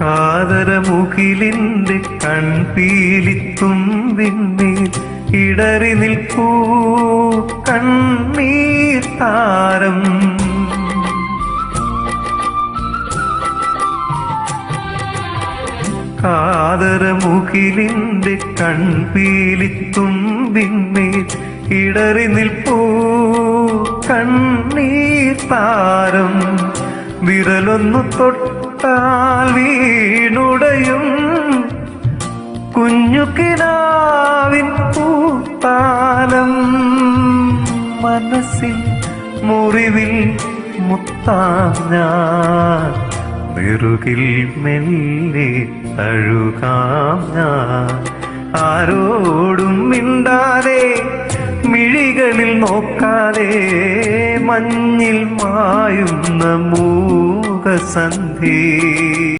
കാതരമുകിലിന്റെ കൺപീലിത്തുമ്പിന്മേൽ ഇടറി നിൽക്കൂ കണ്ണീർ താരം. കൺപീലിത്തും കൺപീലിത്തുമ്പിന്മേൽ ഇടറി നിൽപ്പൂ കണ്ണീർ താരം. വിരലൊന്നു തൊട്ടാൽ വീണുടയും കുഞ്ഞു കിനാവിൻ പൂത്താലം മനസ്സിൽ മുറിവിൽ മുത്താം ഞാൻ. നെറുകിൽ തഴുകാം ഞാൻ. ആരോടും മിണ്ടാതെ മിഴികളിൽ നോക്കാതെ മഞ്ഞിൽ മായുന്ന sanh thi.